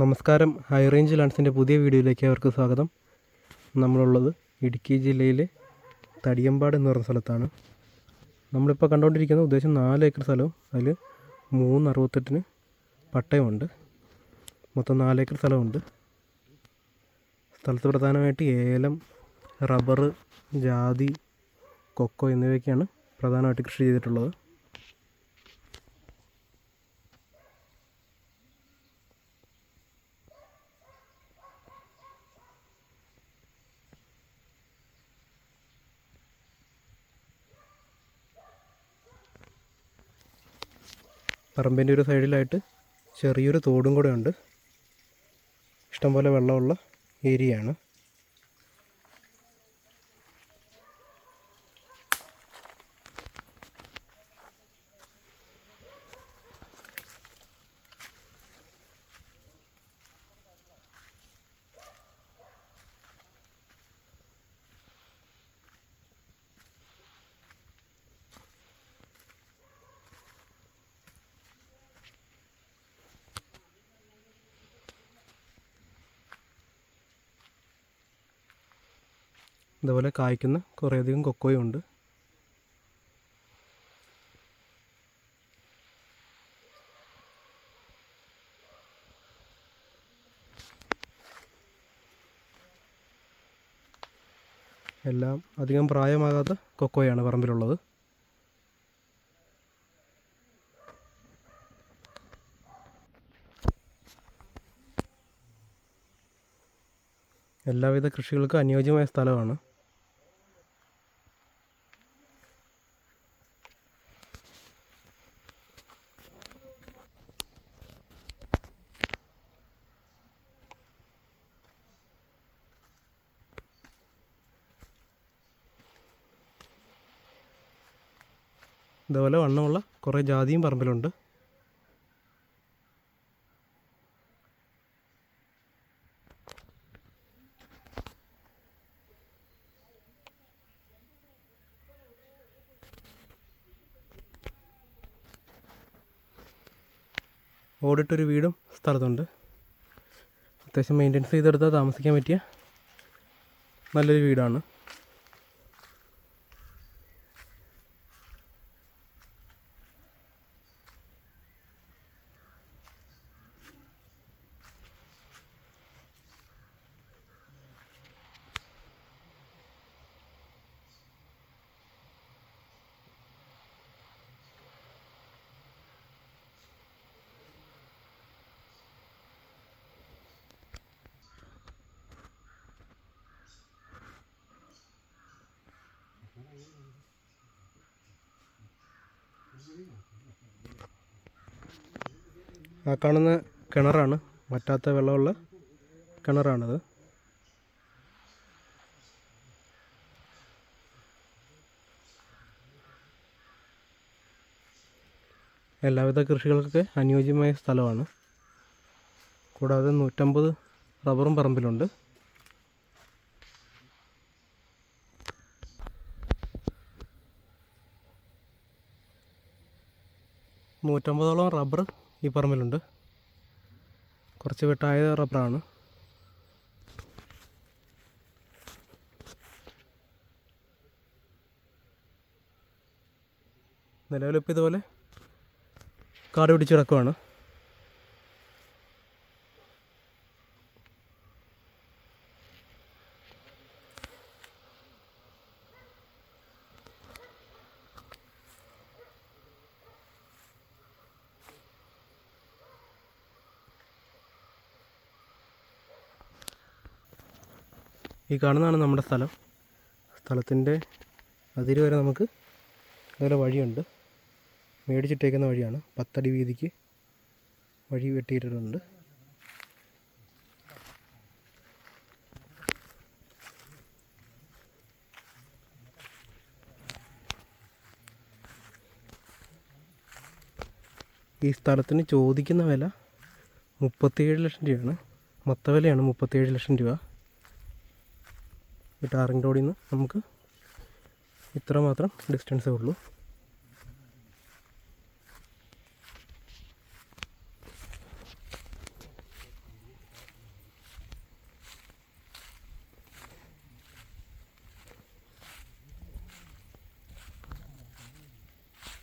നമസ്കാരം. High range ലാൻഡ്സിന്റെ പുതിയ വീഡിയോയിലേക്ക് അവർക്ക് സ്വാഗതം. നമ്മളുള്ളത് ഇടുക്കി ജില്ലയിലെ തടിയമ്പാട് എന്ന് പറഞ്ഞ സ്ഥലത്താണ്. നമ്മളിപ്പോൾ കണ്ടുകൊണ്ടിരിക്കുന്നത് ഉദ്ദേശം നാല് ഏക്കർ സ്ഥലവും അതിൽ മൂന്ന് അറുപത്തെട്ടിന് പട്ടയമുണ്ട്. മൊത്തം നാല് ഏക്കർ സ്ഥലമുണ്ട്. സ്ഥലത്ത് പ്രധാനമായിട്ട് ഏലം റബ്ബർ ജാതി കൊക്കോ എന്നിവയൊക്കെയാണ് പ്രധാനമായിട്ട് കൃഷി ചെയ്തിട്ടുള്ളത്. പറമ്പിന്റെ ഒരു സൈഡിലായിട്ട് ചെറിയൊരു തോടും കൂടെ ഉണ്ട്. ഇഷ്ടംപോലെ വെള്ളമുള്ള ഏരിയയാണ്. ഇതുപോലെ കായ്ക്കുന്ന കുറേയധികം കൊക്കോയും ഉണ്ട്. എല്ലാം അധികം പ്രായമാകാത്ത കൊക്കോയാണ് പറമ്പിലുള്ളത്. എല്ലാവിധ കൃഷികൾക്കും അനുയോജ്യമായ സ്ഥലമാണ്. ഇതുപോലെ വണ്ണമുള്ള കുറേ ജാതിയും പറമ്പിലുണ്ട്. ഓടിട്ടൊരു വീടും സ്ഥലത്തുണ്ട്. അത്യാവശ്യം മെയിന്റെനൻസ് ചെയ്തെടുത്താൽ താമസിക്കാൻ പറ്റിയ നല്ലൊരു വീടാണ്. ആ കാണുന്ന കിണറാണ്. വറ്റാത്ത വെള്ളമുള്ള കിണറാണത്. എല്ലാവിധ കൃഷികൾക്കൊക്കെ അനുയോജ്യമായ സ്ഥലമാണ്. കൂടാതെ നൂറ്റമ്പത് റബ്ബറും പറമ്പിലുണ്ട്. നൂറ്റമ്പതോളം റബ്ബർ ഈ പറമ്പിലുണ്ട്. കുറച്ച് വെട്ടായ റബ്ബറാണ്. നിലവിലിപ്പോൾ ഇതുപോലെ കാട് പിടിച്ച് കിടക്കുവാണ്. ഈ കാണുന്നതാണ് നമ്മുടെ സ്ഥലം. സ്ഥലത്തിന്റെ അതിര് വരെ നമുക്ക് അതുപോലെ വഴിയുണ്ട്. മേടിച്ചിട്ടേക്കുന്ന വഴിയാണ്. പത്തടി വീതിക്ക് വഴി വെട്ടിയിട്ടുണ്ട് ഈ സ്ഥലത്തിന് ചോദിക്കുന്ന വില മുപ്പത്തിയേഴ് ലക്ഷം രൂപയാണ്. മൊത്ത വിലയാണ് മുപ്പത്തിയേഴ് ലക്ഷം രൂപ. ടാറിങ് റോഡിൽ നിന്ന് നമുക്ക് ഇത്ര മാത്രം ഡിസ്റ്റൻസേ ഉള്ളൂ.